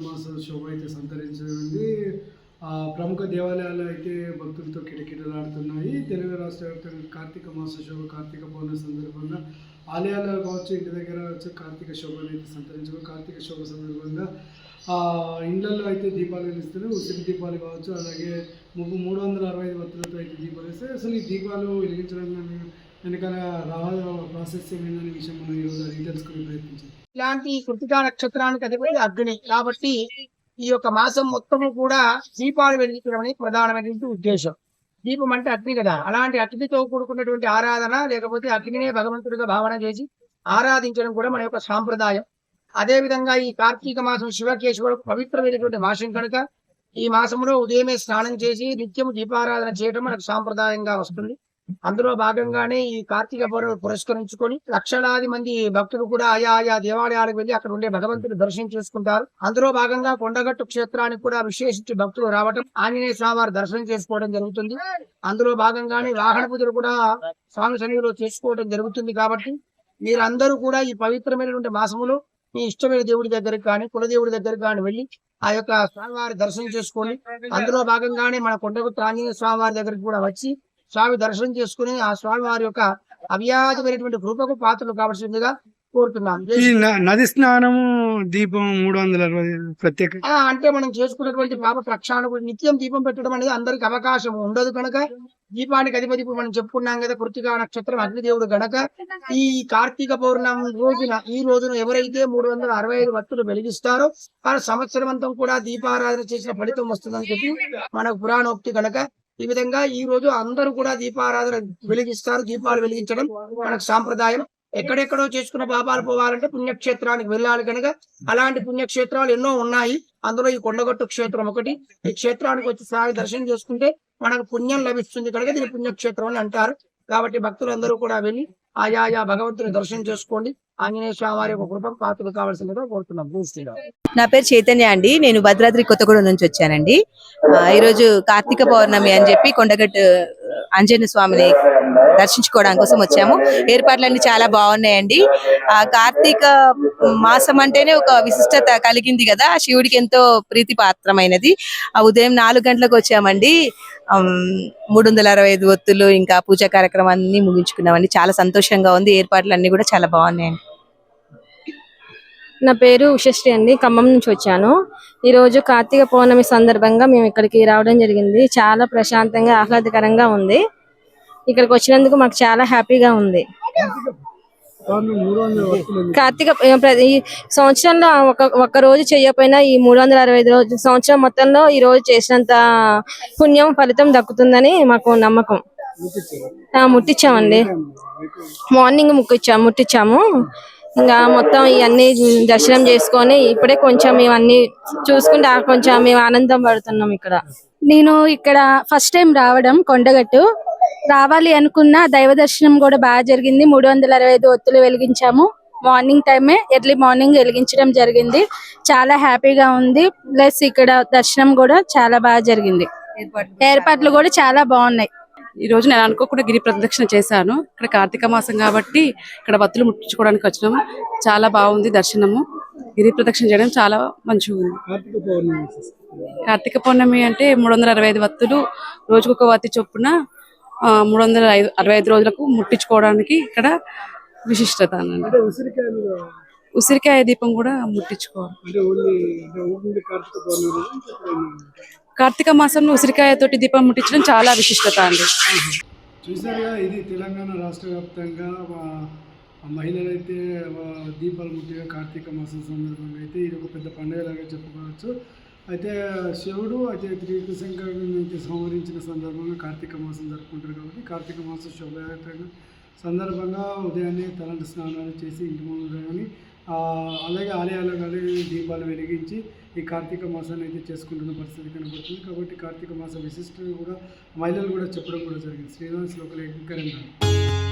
మాస శోభ అయితే సంతరించింది ప్రముఖ దేవాలయాలు అయితే భక్తులతో కిటకిటలాడుతున్నాయి. తెలుగు రాష్ట్ర వ్యాప్తంగా కార్తీక మాస శోభ కార్తీక పౌర్ణమి సందర్భంగా ఆలయాలు కావచ్చు ఇంటి దగ్గర వచ్చి కార్తీక శోభను అయితే సంతరించుకో కార్తీక శోభ సందర్భంగా ఇండ్లలో అయితే దీపాలు వెలిస్తున్నాయి ఉసిరి దీపాలు కావచ్చు అలాగే ముగ్గు మూడు వందల అరవై ఐదు వత్తులతో అయితే దీపాలు వేస్తాయి అసలు ఈ దీపాలు వెలిగించడం కానీ వెనకాల రహ ప్రాసెస్ ఏమైందనే విషయం మనం ఈరోజు అది తెలుసుకునే ప్రయత్నించాం ఇలాంటి కృతికా నక్షత్రానికి అధిపతి అగ్ని. కాబట్టి ఈ యొక్క మాసం మొత్తము కూడా దీపాలు వెలిగించడం అనేది ప్రధానమైనటువంటి ఉద్దేశం. దీపం అంటే అగ్ని కదా. అలాంటి అగ్నితో కూడుకున్నటువంటి ఆరాధన లేకపోతే అగ్నినే భగవంతుడిగా భావన చేసి ఆరాధించడం కూడా మన యొక్క సాంప్రదాయం. అదే విధంగా ఈ కార్తీక మాసం శివకేశ్వరు పవిత్రమైనటువంటి మాసం కనుక ఈ మాసంలో ఉదయమే స్నానం చేసి నిత్యం దీపారాధన చేయడం మనకు సాంప్రదాయంగా వస్తుంది. అందులో భాగంగానే ఈ కార్తీక పౌర్ణమి పురస్కరించుకొని లక్షలాది మంది భక్తులు కూడా ఆయా ఆయా దేవాలయాలకు వెళ్ళి అక్కడ ఉండే భగవంతుని దర్శనం చేసుకుంటారు. అందులో భాగంగా కొండగట్టు క్షేత్రానికి కూడా విశేషించి భక్తులు రావటం ఆంజనేయ స్వామి వారి దర్శనం చేసుకోవడం జరుగుతుంది. అందులో భాగంగానే వాహన పూజలు కూడా స్వామి సన్నిధిలో చేసుకోవడం జరుగుతుంది కాబట్టి మీరందరూ కూడా ఈ పవిత్రమైనటువంటి మాసములో మీ ఇష్టమైన దేవుడి దగ్గరికి కానీ కులదేవుడి దగ్గరికి కానీ వెళ్ళి ఆ యొక్క స్వామివారి దర్శనం చేసుకొని అందులో భాగంగానే మన కొండగుట్టు ఆంజనేయ స్వామి వారి దగ్గరికి కూడా వచ్చి స్వామి దర్శనం చేసుకుని ఆ స్వామి వారి యొక్క అవ్యాజమైనటువంటి కృపకు పాత్రలు కావాల్సిందిగా కోరుతున్నాం ఈ న- నది స్నానము దీపం మూడు వందల ప్రత్యేక అంటే మనం చేసుకున్నటువంటి పాప ప్రక్షాళన నిత్యం దీపం పెట్టడం అనేది అందరికి అవకాశం ఉండదు కనుక దీపానికి అధిపతి మనం చెప్పుకున్నాం కదా కృతికా నక్షత్రం అగ్నిదేవుడు గనక ఈ కార్తీక పౌర్ణమి రోజున ఈ రోజున ఎవరైతే మూడు వందల అరవై ఐదు భక్తులు వెలిగిస్తారో వారు సంవత్సరం అంతా కూడా దీపారాధన చేసిన ఫలితం వస్తుందని చెప్పి మనకు పురాణోక్తి కనుక ఈ విధంగా ఈ రోజు అందరూ కూడా దీపారాధన వెలిగిస్తారు. దీపాలు వెలిగించడం మనకు సాంప్రదాయం. ఎక్కడెక్కడో చేసుకున్న పాపాలు పోవాలంటే పుణ్యక్షేత్రానికి వెళ్ళాలి కనుక అలాంటి పుణ్యక్షేత్రాలు ఎన్నో ఉన్నాయి. అందులో ఈ కొండగట్టు క్షేత్రం ఒకటి. ఈ క్షేత్రానికి వచ్చి సాయి దర్శనం చేసుకుంటే మనకు పుణ్యం లభిస్తుంది కనుక దీని పుణ్యక్షేత్రం అని అంటారు. కాబట్టి భక్తులందరూ కూడా వెళ్ళి ఆయా ఆయా భగవంతుని దర్శనం చేసుకోండి. ఆంజనేయ స్వామి వారి యొక్క కృపకు పాత్రలు కావాల్సిందిగా కోరుతున్నాం. జై నా పేరు చైతన్య అండి. నేను భద్రాద్రి కొత్తగూడెం నుంచి వచ్చానండి. ఆ, ఈరోజు కార్తీక పౌర్ణమి అని చెప్పి కొండగట్టు ఆంజనేయ స్వామిని దర్శించుకోవడం కోసం వచ్చాము. ఏర్పాట్లన్నీ చాలా బాగున్నాయండి. ఆ కార్తీక మాసం అంటేనే ఒక విశిష్టత కలిగింది కదా. శివుడికి ఎంతో ప్రీతి పాత్రమైనది ఆ ఉదయం నాలుగు గంటలకు వచ్చామండి. మూడు వందల అరవై ఐదు ఒత్తులు ఇంకా పూజా కార్యక్రమాన్ని ముగించుకున్నామండి. చాలా సంతోషంగా ఉంది. ఏర్పాట్లు అన్ని కూడా చాలా బాగున్నాయండి. నా పేరు ఉషశ్రీ అండి. ఖమ్మం నుంచి వచ్చాను. ఈ రోజు కార్తీక పౌర్ణమి సందర్భంగా మేము ఇక్కడికి రావడం జరిగింది. చాలా ప్రశాంతంగా ఆహ్లాదకరంగా ఉంది. ఇక్కడికి వచ్చినందుకు మాకు చాలా హ్యాపీగా ఉంది. కార్తీక ఈ సంవత్సరంలో ఒక ఒక రోజు చేయకపోయినా ఈ మూడు వందల అరవై ఐదు రోజు సంవత్సరం మొత్తంలో ఈ రోజు చేసినంత పుణ్యం ఫలితం దక్కుతుందని మాకు నమ్మకం. ముట్టించామండి మార్నింగ్ ముక్కిచ్చాము ముట్టించాము ఇంకా మొత్తం ఇవన్నీ దర్శనం చేసుకొని ఇప్పుడే కొంచెం ఇవన్నీ చూసుకుంటే కొంచెం మేము ఆనందం పడుతున్నాం ఇక్కడ. నేను ఇక్కడ ఫస్ట్ టైం రావడం కొండగట్టు. రావాలి అనుకున్న దైవ దర్శనం కూడా బాగా జరిగింది. మూడు వందల అరవై ఐదు ఒత్తులు వెలిగించాము. మార్నింగ్ టైమే ఎర్లీ మార్నింగ్ వెలిగించడం జరిగింది. చాలా హ్యాపీగా ఉంది. ప్లస్ ఇక్కడ దర్శనం కూడా చాలా బాగా జరిగింది. ఏర్పాట్లు కూడా చాలా బాగున్నాయి. ఈ రోజు నేను అనుకోకుండా గిరి ప్రదక్షిణ చేశాను. ఇక్కడ కార్తీక మాసం కాబట్టి ఇక్కడ వత్తులు ముట్టించుకోవడానికి వచ్చినాము. చాలా బాగుంది దర్శనము. గిరి ప్రదక్షిణ చేయడం చాలా మంచిగా ఉంది. కార్తీక పౌర్ణమి అంటే మూడు వందల అరవై ఐదు వత్తులు రోజుకొక వత్తి చొప్పున మూడు వందల ఐదు అరవై ఐదు రోజులకు ముట్టించుకోవడానికి ఇక్కడ విశిష్టత ఉసిరికాయ దీపం కూడా ముట్టించుకోవాలి. కార్తీక మాసంలో ఉసిరికాయతోటి దీపం ముట్టించడం చాలా విశిష్టత అండి. చూసారుగా ఇది తెలంగాణ రాష్ట్ర వ్యాప్తంగా మహిళలైతే దీపాలు ముట్టిగా కార్తీక మాసం సందర్భంగా అయితే ఇది ఒక పెద్ద పండుగలాగా చెప్పుకోవచ్చు. అయితే శివుడు అయితే శ్రీకృష్ణుని సంహరించిన సందర్భంగా కార్తీక మాసం జరుపుకుంటారు కాబట్టి కార్తీక మాసం శుభయాత్రగా సందర్భంగా ఉదయాన్నే తలంటి స్నానాలు చేసి ఇంటి ముందు కానీ అలాగే ఆలయాలు కానీ దీపాలు వెలిగించి ఈ కార్తీక మాసాన్ని అయితే చేసుకుంటున్న పరిస్థితి కనబడుతుంది. కాబట్టి కార్తీక మాస విశిష్టత కూడా మహిళలు కూడా చెప్పడం కూడా జరిగింది. శ్రీనివాస్ లోకల్ కరీంనగర్